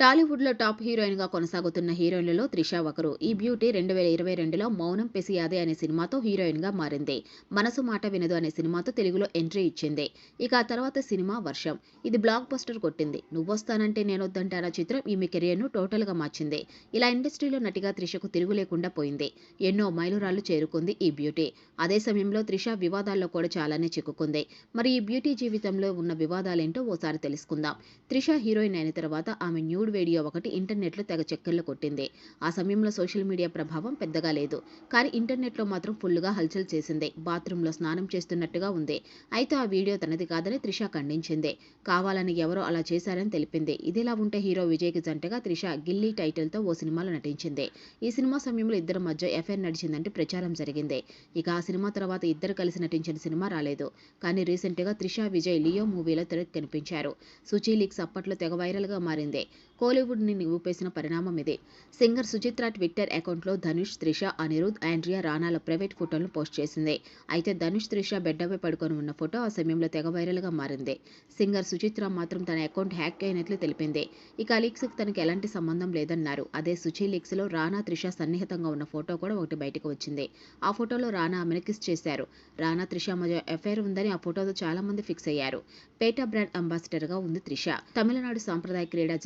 టాలీవుడ్లో టాప్ హీరోయిన్గా కొనసాగుతున్న హీరోయిన్లలో త్రిష ఒకరు. ఈ బ్యూటీ రెండు వేల ఇరవై రెండులో మౌనం పెసియాదే అనే సినిమాతో హీరోయిన్గా మారింది. మనసు మాట వినదు అనే సినిమాతో తెలుగులో ఎంట్రీ ఇచ్చింది. ఇక ఆ తర్వాత సినిమా వర్షం. ఇది బ్లాక్ బస్టర్ కొట్టింది. నువ్వొస్తానంటే నేనొద్దంటారా చిత్రం? ఈమె కెరియర్ను టోటల్గా మార్చింది. ఇలా ఇండస్ట్రీలో నటిగా త్రిషకు తిరుగు లేకుండా పోయింది. ఎన్నో మైలురాళ్ళు చేరుకుంది ఈ బ్యూటీ. అదే సమయంలో త్రిష వివాదాల్లో కూడా చాలానే చిక్కుకుంది. మరి ఈ బ్యూటీ జీవితంలో ఉన్న వివాదాలేంటో ఓసారి తెలుసుకుందాం. త్రిష హీరోయిన్ అయిన తర్వాత ఆమె న్యూ న్యూడ్ వీడియో ఒకటి ఇంటర్నెట్లో తెగ చెక్కర్లు కొట్టింది. ఆ సమయంలో సోషల్ మీడియా ప్రభావం పెద్దగా లేదు. కానీ ఇంటర్నెట్లో మాత్రం ఫుల్గా హల్చల్ చేసింది. బాత్రూంలో స్నానం చేస్తున్నట్టుగా ఉంది. అయితే ఆ వీడియో తనది కాదని త్రిష ఖండించింది. కావాలని ఎవరో అలా చేశారని తెలిపింది. ఇదిలా ఉంటే హీరో విజయ్కి జంటగా త్రిష గిల్లీ టైటిల్తో ఓ సినిమాలో నటించింది. ఈ సినిమా సమయంలో ఇద్దరి మధ్య ఎఫ్ఐఆర్ నడిచిందంటే ప్రచారం జరిగింది. ఇక ఆ సినిమా తర్వాత ఇద్దరు కలిసి నటించిన సినిమా రాలేదు. కానీ రీసెంట్గా త్రిష విజయ్ లియో మూవీలో తెర కనిపించారు. సుచీ లీక్స్ అప్పట్లో తెగ వైరల్గా మారింది. కోలీవుడ్ని ఊపేసిన పరిణామం ఇది. సింగర్ సుచిత్ర ట్విట్టర్ అకౌంట్లో ధనుష్ త్రిష అనిరుద్ ఆండ్రియా రాణాల ప్రైవేట్ ఫోటోలను పోస్ట్ చేసింది. అయితే ధనుష్ త్రిష బెడ్డపై పడుకొని ఉన్న ఫోటో ఆ సమయంలో తెగ వైరల్గా మారింది. సింగర్ సుచిత్ర మాత్రం తన అకౌంట్ హ్యాక్ అయినట్లు తెలిపింది. ఇక లీక్స్కి తనకు ఎలాంటి సంబంధం లేదన్నారు. అదే సుచి లీక్స్లో రానా త్రిష సన్నిహితంగా ఉన్న ఫోటో కూడా ఒకటి బయటకు వచ్చింది. ఆ ఫోటోలో రానా ఆమెను కిస్ చేశారు. రానా త్రిష మధ్య ఎఫ్ఐఆర్ ఉందని ఆ ఫోటోతో చాలా మంది ఫిక్స్ అయ్యారు. పేటా బ్రాండ్ అంబాసిడర్గా ఉంది త్రిష. తమిళనాడు సాంప్రదాయ క్రీడా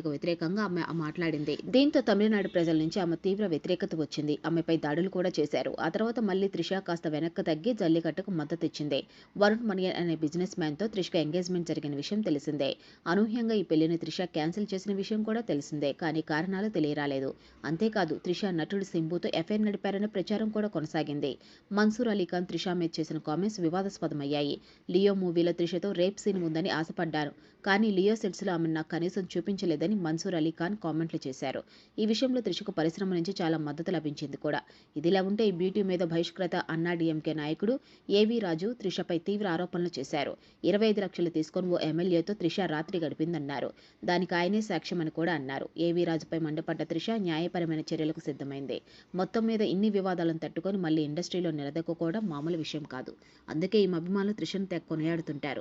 పార్టీకి వ్యతిరేకంగా ఆమె మాట్లాడింది. దీంతో తమిళనాడు ప్రజల నుంచి ఆమె తీవ్ర వ్యతిరేకత వచ్చింది. ఆమెపై దాడులు కూడా చేశారు. ఆ తర్వాత మళ్ళీ త్రిష కాస్త వెనక్కి తగ్గి జల్లికట్టుకు మద్దతు ఇచ్చింది. వరుణ్ మణియన్ అనే బిజినెస్ మ్యాన్తో త్రిషకు ఎంగేజ్మెంట్ జరిగిన విషయం తెలిసిందే. అనూహ్యంగా ఈ పెళ్ళిని త్రిష క్యాన్సిల్ చేసిన విషయం కూడా తెలిసిందే కానీ కారణాలు తెలియరాలేదు. అంతేకాదు త్రిష నటుడు సింబుతో ఎఫ్ఐఆర్ నడిపారనే ప్రచారం కూడా కొనసాగింది. మన్సూర్ అలీఖాన్ త్రిష మీద చేసిన కామెంట్స్ వివాదాస్పదమయ్యాయి. లియో మూవీలో త్రిషతో రేప్ సీన్ ఉందని ఆశపడ్డాను కానీ లియో సెట్స్లో ఆమె నాకు కనీసం చూపించలేదని మన్సూర్ అలీ ఖాన్ కామెంట్లు చేశారు. ఈ విషయంలో త్రిషకు పరిశ్రమ నుంచి చాలా మద్దతు లభించింది కూడా. ఇదిలా ఉంటే ఈ బ్యూటీ మీద బహిష్కృత అన్నా డీఎంకే నాయకుడు ఏవీ రాజు త్రిషపై తీవ్ర ఆరోపణలు చేశారు. ఇరవై ఐదు లక్షలు తీసుకొని ఓ ఎమ్మెల్యేతో త్రిష రాత్రి గడిపిందన్నారు. దానికి ఆయనే సాక్ష్యమని కూడా అన్నారు. ఏవీ రాజుపై మండపడ్డ త్రిష న్యాయపరమైన చర్యలకు సిద్ధమైంది. మొత్తం మీద ఇన్ని వివాదాలను తట్టుకొని మళ్ళీ ఇండస్ట్రీలో నిలదొక్కుకోవడం మామూలు విషయం కాదు. అందుకే ఈ అభిమానులు త్రిషను తెగ కొనియాడుతుంటారు.